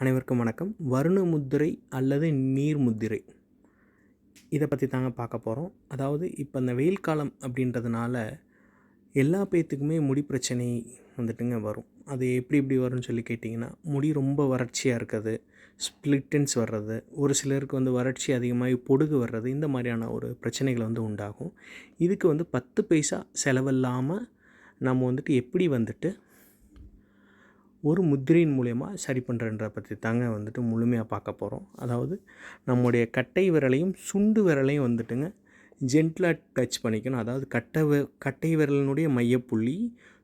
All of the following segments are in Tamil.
அனைவருக்கும் வணக்கம். வருண முத்திரை அல்லது நீர் முத்திரை. இதை பற்றி தாங்க பார்க்க போகிறோம் அதாவது இப்போ இந்த வெயில் காலம் அப்படின்றதுனால எல்லா பேர்த்துக்குமே முடி பிரச்சனை வந்துட்டுங்க வரும். அது எப்படி எப்படி வரும்னு சொல்லி கேட்டிங்கன்னா முடி ரொம்ப வறட்சியாக இருக்குது ஸ்ப்ளிட்டன்ஸ் வர்றது ஒரு சிலருக்கு வந்து வறட்சி அதிகமாகி பொடுகு வர்றது இந்த மாதிரியான ஒரு பிரச்சனைகள் வந்து உண்டாகும். இதுக்கு வந்து பத்து பைசா செலவில்லாமல் நம்ம வந்துட்டு எப்படி வந்துட்டு ஒரு முத்திரையின் மூலயமா சரி பண்ணுறன்ற பற்றி தாங்க வந்துட்டு முழுமையாக பார்க்க போகிறோம் அதாவது நம்முடைய கட்டை விரலையும் சுண்டு விரலையும் வந்துட்டுங்க ஜென்டிலாக டச் பண்ணிக்கணும். அதாவது கட்டை வ கட்டை விரலினுடைய மையப்புள்ளி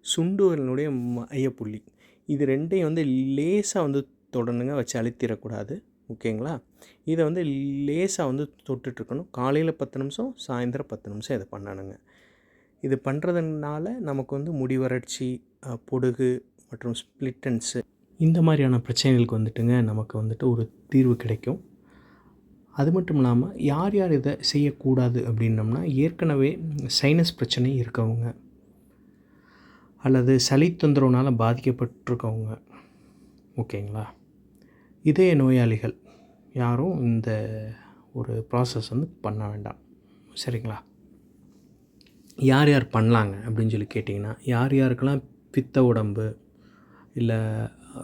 சுண்டு விரலினுடைய மையப்புள்ளி. இது ரெண்டையும் வந்து லேசாக வந்து தொடனுங்க வச்சு அழுத்திடக்கூடாது. ஓகேங்களா? இதை வந்து லேசாக வந்து தொட்டுட்ருக்கணும். காலையில் பத்து நிமிஷம் சாயந்தரம் பத்து நிமிஷம் இதை பண்ணணுங்க. இது பண்ணுறதுனால நமக்கு வந்து முடி வறட்சி பொடுகு மற்றும் ஸ்ப்ளிட்டன்ஸு இந்த மாதிரியான பிரச்சனைகளுக்கு வந்துட்டுங்க நமக்கு வந்துட்டு ஒரு தீர்வு கிடைக்கும். அது மட்டும் இல்லாமல் யார் யார் இதை செய்யக்கூடாது அப்படின்னம்னா ஏற்கனவே சைனஸ் பிரச்சனை இருக்கவங்க. அல்லது சளி தொந்தரவுனால் பாதிக்கப்பட்டிருக்கவங்க. ஓகேங்களா? இதய நோயாளிகள். யாரும் இந்த ஒரு ப்ராசஸ் வந்து பண்ண வேண்டாம். சரிங்களா? யார் யார் பண்ணலாங்க அப்படின்னு சொல்லி கேட்டிங்கன்னா யார் யாருக்கெல்லாம் பித்த உடம்பு இல்லை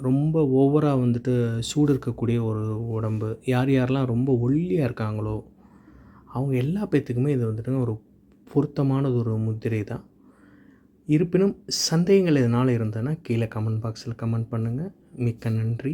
ரொம்ப ஓவராக வந்துட்டு சூடு இருக்கக்கூடிய ஒரு உடம்பு. யார் யாரெல்லாம் ரொம்ப ஒல்லியாக இருக்காங்களோ அவங்க எல்லா பேர்த்துக்குமே இது வந்துட்டுங்க ஒரு பொருத்தமானது ஒரு முத்திரை தான். இருப்பினும் சந்தேகங்கள் எதனால் இருந்ததுன்னா கீழே கமெண்ட் பாக்ஸில் கமெண்ட் பண்ணுங்கள் மிக்க நன்றி.